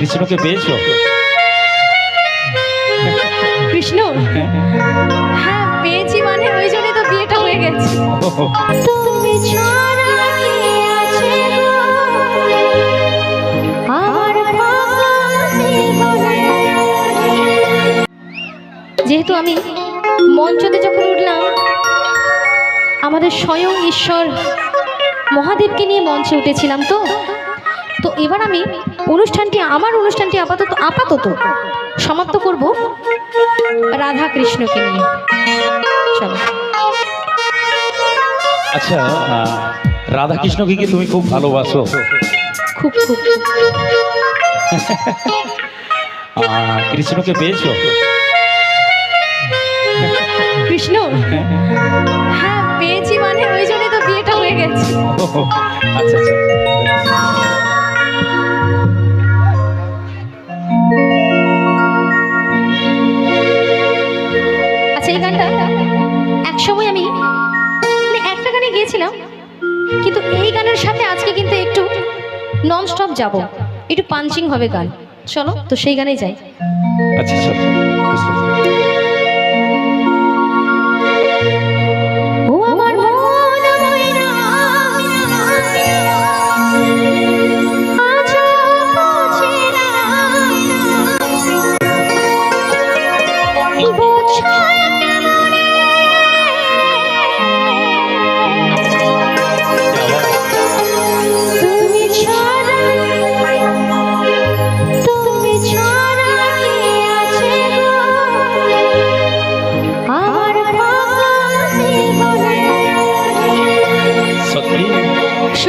কৃষ্ণকে পেয়েছ? কৃষ্ণ? হ্যাঁ পেয়েছি মানে ওই জন্যই তো বিয়েটা হয়ে গেছে। তুমি ছাড়া। যেহেতু আমি মঞ্চতে যখন উঠলাম আমাদের স্বয়ং ঈশ্বর মহাদেবকে নিয়ে মঞ্চে উঠেছিলাম তো? তো এবার আমি অনুষ্ঠানটি আমার অনুষ্ঠানটি আপাতত আপাতত সমাপ্ত করব রাধা কৃষ্ণকে নিয়ে। চলো। আচ্ছা রাধা কৃষ্ণকে কি তুমি খুব ভালোবাসো? খুব খুব। কৃষ্ণকে পেয়েছ? কৃষ্ণ? হ্যাঁ পেয়েছি মানে ওই জন্যই তো বিয়েটা হয়ে গেছে। আচ্ছা আচ্ছা। একটা গিয়েছিলাম কিন্তু এই গানের সাথে আজকে কিন্তু একটু নন স্টপ যাব। একটু পাঞ্চিং হবে গান। চলো, তো সেই গানেই যাই। আচ্ছা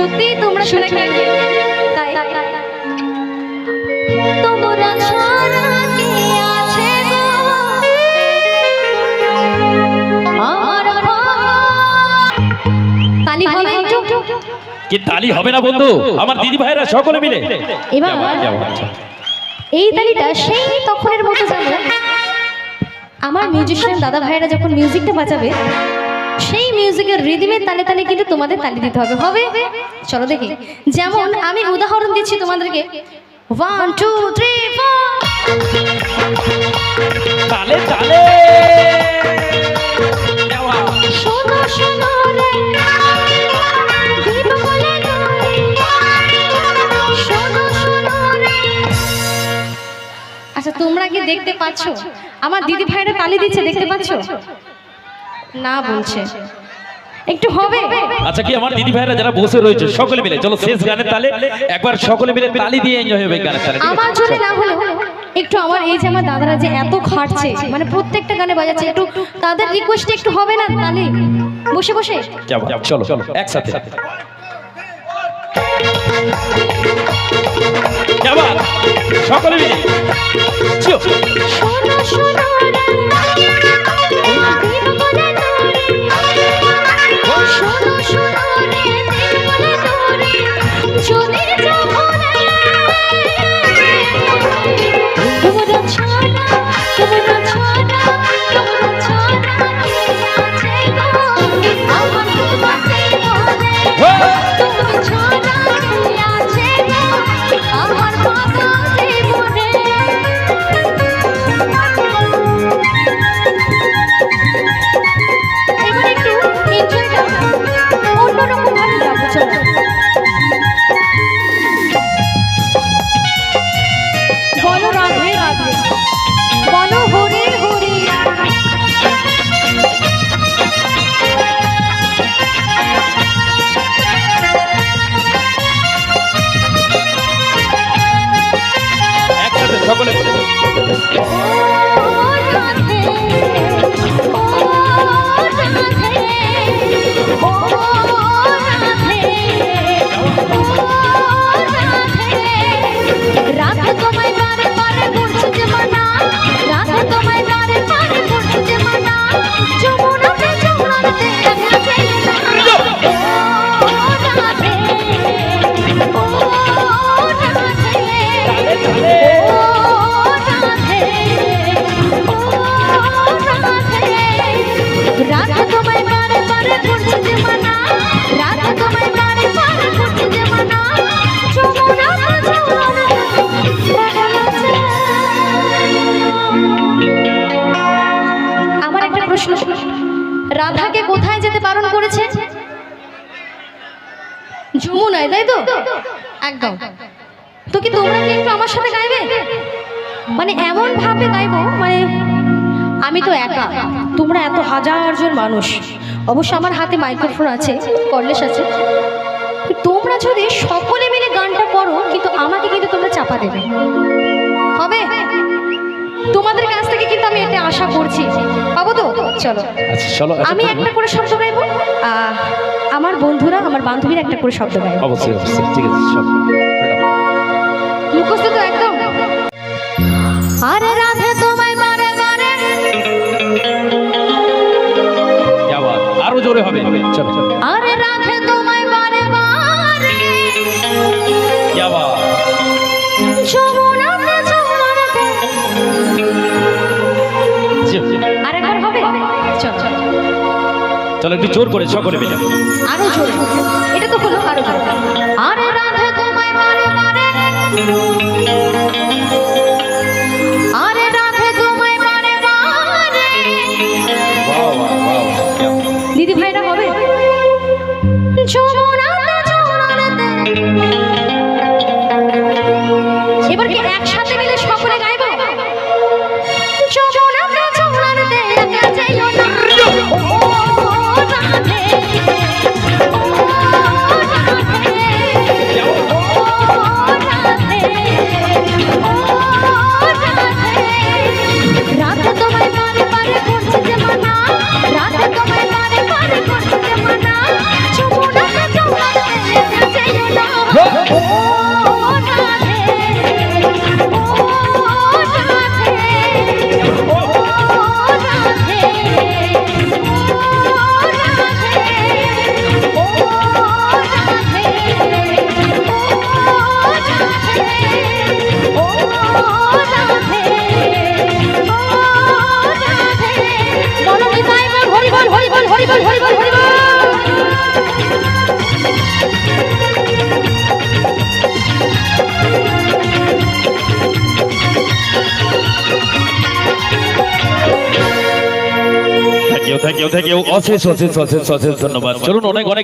সত্যি তোমরা শুনে তাই। তোমরা ছাড়া কে আছে গো? আমার ভাঙা তালি হবে কি তালি হবে না বন্ধু? আমার দিদি ভাইরা সকলে মিলে। এবার যাও, যাও। এই তালিটা সেই তখনের মতো যাবে আমার মিউজিশিয়ান দাদা ভাইয়েরা যখন মিউজিকটা বাজাবে সেই মিউজিকের রিদিমের তালে তালে কিন্তু তোমাদের তালি দিতে হবে। হবে? চলো দেখি। যেমন আমি উদাহরণ দিচ্ছি তোমাদেরকে। ওয়ান টু থ্রি তালে তালে। শোনো শোনো আচ্ছা তোমরা কি দেখতে পাচ্ছ? আমার দিদি ভাইরা তালি দিচ্ছে দেখতে পাচ্ছ? না বলছে। একটু হবে? আচ্ছা কি আমার দিদি ভাইরা যারা বসে রয়েছে সকলে মিলে চলো শেষ গানের তালে একবার সকলে মিলে তালি দিয়ে এনজয় হবে গানের তালে আমার জন্য না হলেও একটু আমার এই যে আমার দাদারা যে এত খাটছে মানে প্রত্যেকটা গানে বাজাচ্ছে একটু তাদের রিকোয়েস্টে একটু হবে না তালে? বসে বসে? চলো চলো একসাথে। সকলে মিলে। শোনো শোনো রাধাকে কোথায় যেতে বারণ করেছে? যমুনায় তাই তো? একদম। তো কি তোমরা কি একটু আমার সাথে গাইবে? মানে এমন ভাবে গাইবো মানে আমি তো একা, তোমরা এত হাজার জন মানুষ। অবশ্য আমার হাতে মাইক্রোফোন আছে, কর্লেস আছে। তোমরা যদি সকলে মিলে গানটা করো, কিন্তু আমাকে কিন্তু তোমরা চাপা দেবে। তোমাদের কাছ থেকে কিন্তু আমি এটা আশা করছি। পাবো তো? চলো। আচ্ছা, চলো আচ্ছা, আমি একটা করে শব্দ গাইব? আমার বন্ধুরা আমার বান্ধবীরা একটা করে শব্দ গাইব। অবশ্যই অবশ্যই ঠিক আছে শব্দ মুখস্থ তো একদম। আরে রাধে তোমায় মারে মারে। আরও জোরে হবে। চলো চলো। চলো একটু জোর করে সকলে মিলে আরও জোর। এটা তো হলো আরও জোর আরে থ্যাংক ইউ থ্যাংক ইউ অশেষ অশেষ অশেষ অশেষ ধন্যবাদ। চলুন অনেক অনেক